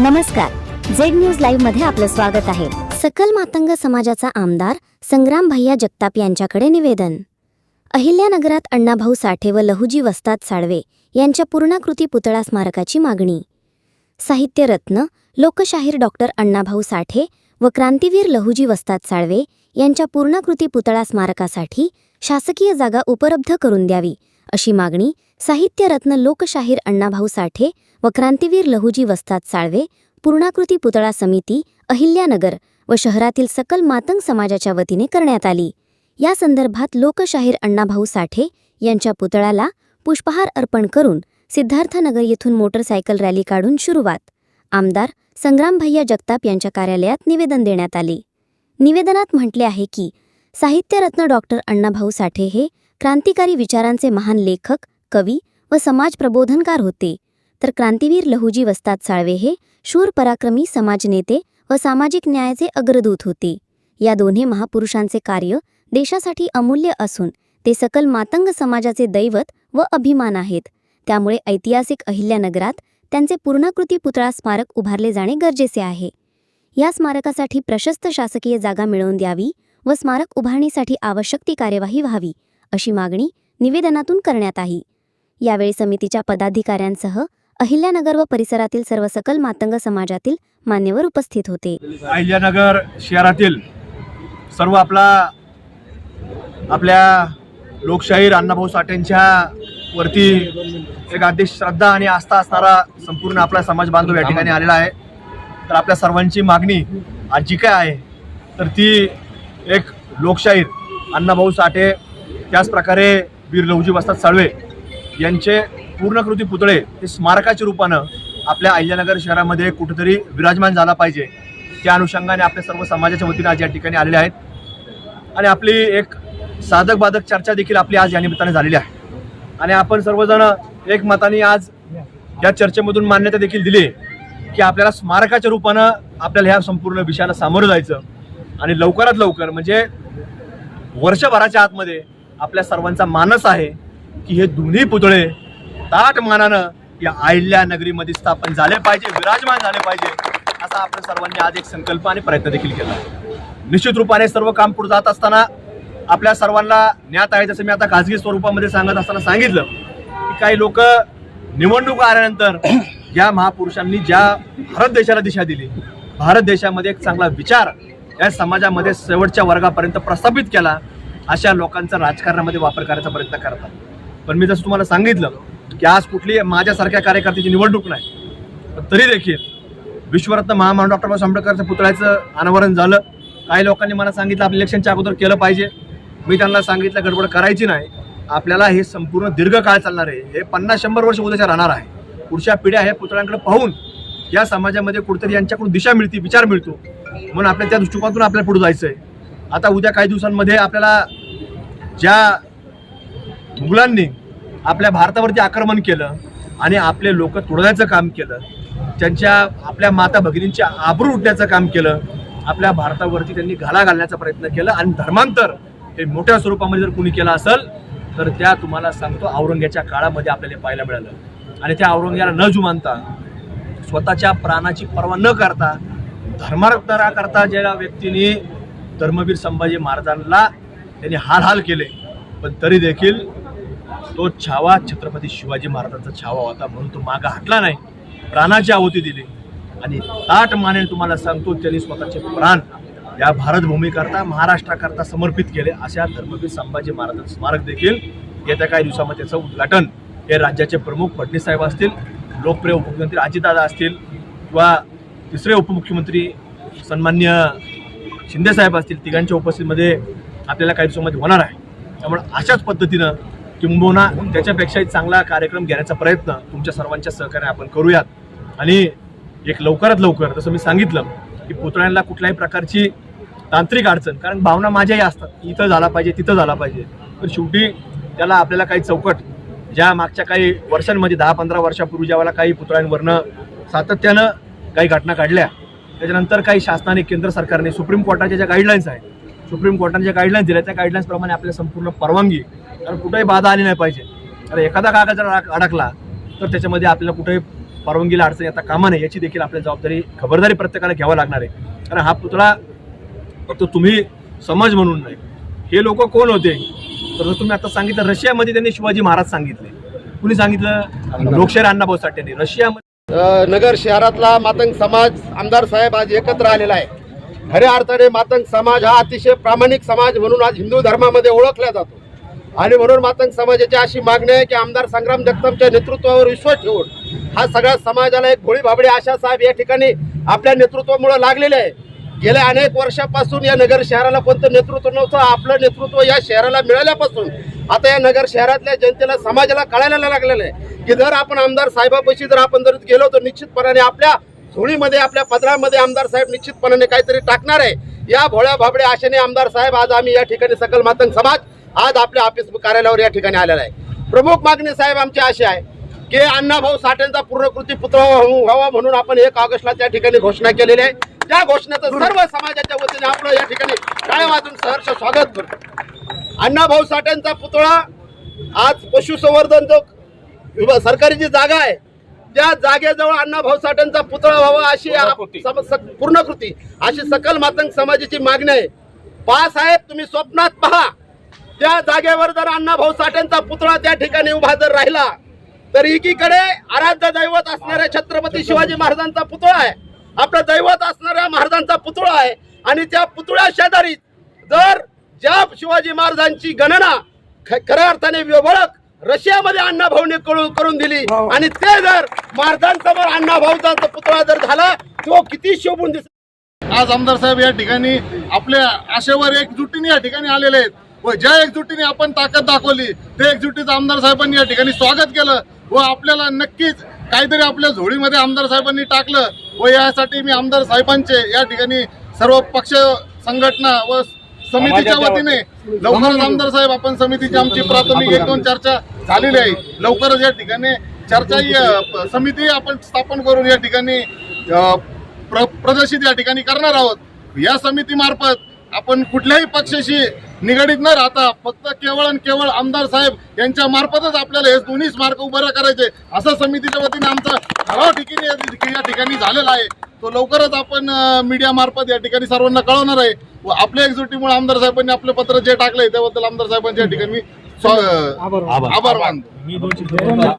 नमस्कार. Z news लाईव्हमध्ये आपलं स्वागत आहे. सकल मातंग समाजाचा आमदार संग्राम भैया जगताप यांच्याकडे निवेदन. अहिल्यानगरात अण्णाभाऊ साठे व लहुजी वस्ताद साळवे यांच्या पूर्णाकृती पुतळा स्मारकाची मागणी. साहित्यरत्न लोकशाहीर डॉक्टर अण्णाभाऊ साठे व क्रांतीवीर लहुजी वस्ताद साळवे यांच्या पूर्णाकृती पुतळा स्मारकासाठी शासकीय जागा उपलब्ध करून द्यावी अशी मागणी साहित्यरत्न लोकशाहीर अण्णाभाऊ साठे व क्रांतीवीर लहुजी वस्ताद साळवे पूर्णाकृती पुतळा समिती अहिल्यानगर व शहरातील सकल मातंग समाजाच्या वतीने करण्यात आली. या संदर्भात लोकशाहीर अण्णाभाऊ साठे यांच्या पुतळ्याला पुष्पहार अर्पण करून सिद्धार्थनगर येथून मोटरसायकल रॅली काढून सुरुवात. आमदार संग्रामभैया जगताप यांच्या कार्यालयात निवेदन देण्यात आले. निवेदनात म्हटले आहे की साहित्यरत्न डॉक्टर अण्णाभाऊ साठे हे क्रांतिकारी विचारांचे महान लेखक कवी व समाज प्रबोधनकार होते. तर क्रांतीवीर लहुजी वस्ताद साळवे हे शूर पराक्रमी समाजनेते व सामाजिक न्यायाचे अग्रदूत होते. या दोन्ही महापुरुषांचे कार्य देशासाठी अमूल्य असून ते सकल मातंग समाजाचे दैवत व अभिमान आहेत. त्यामुळे ऐतिहासिक अहिल्यानगरात त्यांचे पूर्णाकृती पुतळा स्मारक उभारले जाणे गरजेचे आहे. या स्मारकासाठी प्रशस्त शासकीय जागा मिळवून द्यावी व स्मारक उभारणीसाठी आवश्यक ती कार्यवाही व्हावी अशी मागणी निवेदनातून करण्यात आली. यावेळी समितीच्या पदाधिकाऱ्यांसह अहिल्यानगर व परिसरातील सर्व सकल मातंग समाजातील मान्यवर उपस्थित होते. अहिल्यानगर शहरातील सर्व आपला आपल्या लोकशाहीर अण्णाभाऊ साठेंच्या वरती एक आदेश श्रद्धा आणि आस्था असणारा संपूर्ण आपला समाज बांधव या ठिकाणी आलेला आहे. तर आपल्या सर्वांची मागणी आज जी काय आहे? तर ती एक लोकशाहीर अण्णाभाऊ साठे त्याचप्रकारे वीर लवजी वस्ताद साळवे यांचे पूर्णकृती पुतळे हे स्मारकाच्या रूपानं आपल्या अहिल्यानगर शहरामध्ये कुठेतरी विराजमान झाला पाहिजे. त्या अनुषंगाने आपल्या सर्व समाजाच्या वतीनं आज या ठिकाणी आलेले आहेत. आणि आपली एक साधक बाधक चर्चा देखील आपली आज या निमित्ताने झालेली आहे. आणि आपण सर्वजण एक मताने आज या चर्चेमधून मान्यता देखील दिली की आपल्याला स्मारकाच्या रूपानं आपल्याला ह्या संपूर्ण विषयाला सामोरं जायचं आणि लवकरात लवकर म्हणजे वर्षभराच्या आतमध्ये आपल्या सर्वांचा मानस आहे की हे दोन्ही पुतळे ताट मानानं या अहिल्या नगरीमध्ये स्थापन झाले पाहिजे विराजमान झाले पाहिजे असा आपण सर्वांनी आज एक संकल्प आणि प्रयत्न देखील केला. निश्चित रूपाने सर्व काम पुढे जात असताना आपल्या सर्वांना ज्ञात आहे जसं मी आता खाजगी स्वरूपामध्ये सांगत असताना सांगितलं की काही लोक निवडणूक आल्यानंतर या महापुरुषांनी ज्या भारत देशाला दिशा दिली भारत देशामध्ये एक चांगला विचार या समाजामध्ये शेवटच्या वर्गापर्यंत प्रस्थापित केला अशा लोकांचा राजकारणामध्ये वापर करायचा प्रयत्न करतात. पण मी जसं तुम्हाला सांगितलं की आज कुठली माझ्यासारख्या कार्यकर्त्याची निवडणूक नाही तरी देखील विश्वरत्न महामान डॉक्टर बाबासाहेब आंबेडकरच्या पुतळ्याचं अनावरण झालं. काही लोकांनी मला सांगितलं आपल्या इलेक्शनच्या अगोदर केलं पाहिजे. मी त्यांना सांगितलं गडबड करायची नाही. आपल्याला हे संपूर्ण दीर्घकाळ चालणार आहे. हे पन्नास शंभर वर्ष उद्याच्या राहणार आहे. पुढच्या पिढ्या हे पुतळ्यांकडे पाहून या समाजामध्ये कुठेतरी यांच्याकडून दिशा मिळते विचार मिळतो. म्हणून आपल्या त्या दृष्टिकोनातून आपल्याला पुढे जायचं आहे आता उद्या काही दिवसांमध्ये आपल्याला ज्या मुघलांनी आपल्या भारतावरती आक्रमण केलं आणि आपले लोक तुडण्याचं काम केलं त्यांच्या आपल्या माता भगिनींच्या आबरू उठण्याचं काम केलं आपल्या भारतावरती त्यांनी घाला घालण्याचा प्रयत्न केला आणि धर्मांतर हे मोठ्या स्वरूपामध्ये जर कुणी केलं असेल तर त्या तुम्हाला सांगतो औरंग्याच्या काळामध्ये आपल्याला पाहायला मिळालं. आणि त्या औरंग्याला न जुमानता स्वतःच्या प्राणाची पर्वा न करता धर्मांतरा करता ज्या व्यक्तीने धर्मवीर संभाजी महाराजांना त्यांनी हाल हाल केले पण तरी देखील तो छावा छत्रपती शिवाजी महाराजांचा छावा होता म्हणून तो मागा हटला नाही. प्राणाची आहुती दिली. आणि ताट मानेल तुम्हाला सांगतो त्यांनी स्वतःचे प्राण या भारतभूमीकरता महाराष्ट्राकरता समर्पित केले अशा धर्मवीर संभाजी महाराजांचं स्मारक देखील येत्या काही दिवसामध्ये त्याचं उद्घाटन हे राज्याचे प्रमुख फडणवीस साहेब असतील लोकप्रिय उपमुख्यमंत्री अजितदादा असतील किंवा तिसरे उपमुख्यमंत्री सन्मान्य शिंदेसाहेब असतील तिघांच्या उपस्थितीमध्ये आपल्याला काही दिवसामध्ये होणार आहे. त्यामुळे अशाच पद्धतीनं किंबहुना त्याच्यापेक्षाही चांगला कार्यक्रम घेण्याचा प्रयत्न तुमच्या सर्वांच्या सहकार्याने आपण करूयात. आणि एक लवकरात लवकर जसं मी सांगितलं की पुतळ्यांना कुठल्याही प्रकारची तांत्रिक अडचण कारण भावना माझ्याही असतात इथं झाला पाहिजे तिथं झाला पाहिजे. पण शेवटी त्याला आपल्याला काही चौकट ज्या मागच्या काही वर्षांमध्ये दहा पंधरा वर्षापूर्वी ज्यावेळेला काही पुतळ्यांवरनं सातत्यानं काही घटना घडल्या त्याच्यानंतर काही शासनाने केंद्र सरकारने सुप्रीम कोर्टाच्या ज्या गाईडलाईन्स आहेत सुप्रीम कोर्टाने ज्या गाईडलाईन्स दिल्या त्या गाईडलाईन्सप्रमाणे आपल्या संपूर्ण परवानगी कारण कुठेही बाधा आली नाही पाहिजे. तर एखादा कागद जर अडक- अडकला तर त्याच्यामध्ये आपल्याला कुठेही परवानगीला अडचण येता कामा नये याची देखील आपली जबाबदारी खबरदारी प्रत्येकाला घ्यावा लागणार आहे. कारण हा पुतळा फक्त तुम्ही समाज म्हणून नाही. हे लोक कोण होते? तर जसं तुम्ही आता सांगितलं रशियामध्ये त्यांनी शिवाजी महाराज सांगितले. कुणी सांगितलं? लोकशाही अण्णाभाऊ साठेंनी. रशियामध्ये नगर शहरातला मातंग समाज आमदार साहेब आज एकत्र आलेला आहे. खऱ्या अर्थाने मातंग समाज हा अतिशय प्रामाणिक समाज म्हणून आज हिंदू धर्मामध्ये ओळखला जातो. आणि म्हणून मातंग समाजाची अशी मागणी आहे की आमदार संग्राम जगतापच्या नेतृत्वावर विश्वास ठेवून हा सगळ्या समाजाला एक भोळी भाबडी आशा साहेब या ठिकाणी आपल्या नेतृत्वामुळे लागलेले आहे. गेल्या अनेक वर्षापासून या नगर शहराला कोणतं नेतृत्व नव्हतं आपलं नेतृत्व या शहराला मिळाल्यापासून आता या नगर शहरातल्या जनतेला समाजाला कळायला लागलेलं आहे की जर आपण आमदार साहेबापाशी जर आपण जर गेलो तर निश्चितपणाने आपल्या झोळीमध्ये आपल्या पदरामध्ये आमदार साहेब निश्चितपणाने काहीतरी टाकणार आहे. या भोळ्या भाबड्या आशेने आमदार साहेब आज आम्ही या ठिकाणी सकल मातंग समाज आज आपल्या ऑफिस कार्यालयावर या ठिकाणी आलेला आहे. प्रमुख मागणी साहेब आमची अशी आहे की अण्णाभाऊ साठेंचा पूर्णकृती पुतळा व्हावं म्हणून आपण एक ऑगस्टला त्या ठिकाणी घोषणा केलेली आहे. त्या घोषणेचं सर्व समाजाच्या वतीने आपलं या ठिकाणी टाळ्या वाजून सहर्ष स्वागत करतो. अण्णाभाऊ साठेंचा पुतळा आज पशुसंवर्धन जो सरकारी जी जागा आहे त्या जागेजवळ अण्णाभाऊ साठेंचा पुतळा व्हावा अशी पूर्णकृती. अशी सकल मातंग समाजाची मागणी आहे. पहा साहेब तुम्ही स्वप्नात पहा. त्या जागेवर जर अण्णाभाऊ साठेंचा पुतळा त्या ठिकाणी उभा जर राहिला तर एकीकडे आराध्य दैवत असणाऱ्या छत्रपती शिवाजी महाराजांचा पुतळा आहे. आपलं दैवत असणाऱ्या महाराजांचा पुतळा आहे. आणि त्या पुतळ्या शेजारी जर ज्या शिवाजी महाराजांची गणना ख- खऱ्या अर्थाने ओळख रशियामध्ये अण्णाभाऊने करून दिली. आणि ते जर महाराजांसमोर अण्णाभाऊचा पुतळा जर झाला तो किती शोभून दिसला आज आमदार साहेब या ठिकाणी आपल्या आशेवर एकजुटीने या ठिकाणी आलेले आहेत. व ज्या एकजुटीने आपण ताकद दाखवली त्या एकजुटीचं आमदार साहेबांनी या ठिकाणी स्वागत केलं व आपल्याला नक्कीच काहीतरी आपल्या झोळीमध्ये आमदार साहेबांनी टाकलं व यासाठी मी आमदार साहेबांचे या ठिकाणी सर्व पक्ष संघटना व समितीच्या वतीने लवकरच आमदार साहेब आपण समितीची आमची प्राथमिक एक दोन चर्चा झालेली आहे. लवकरच या ठिकाणी चर्चा समिती आपण स्थापन करून या ठिकाणी प्रदर्शित या ठिकाणी करणार आहोत. या समितीमार्फत आपण कुठल्याही पक्षाशी निगडीत न राहता फक्त केवळ आणि केवळ आमदार साहेब यांच्या मार्फतच आपल्याला हे दोन्ही मार्ग उभं करायचे. असं समितीच्या वतीने आमचा ठराव ठिकाणी या ठिकाणी झालेला आहे. तो लवकरच आपण मीडिया मार्फत या ठिकाणी सर्वांना कळवणार आहे. व आपल्या एकजुटीमुळे आमदार साहेबांनी आपलं पत्र जे टाकलंय त्याबद्दल आमदार साहेबांच्या ठिकाणी आभार मानतो.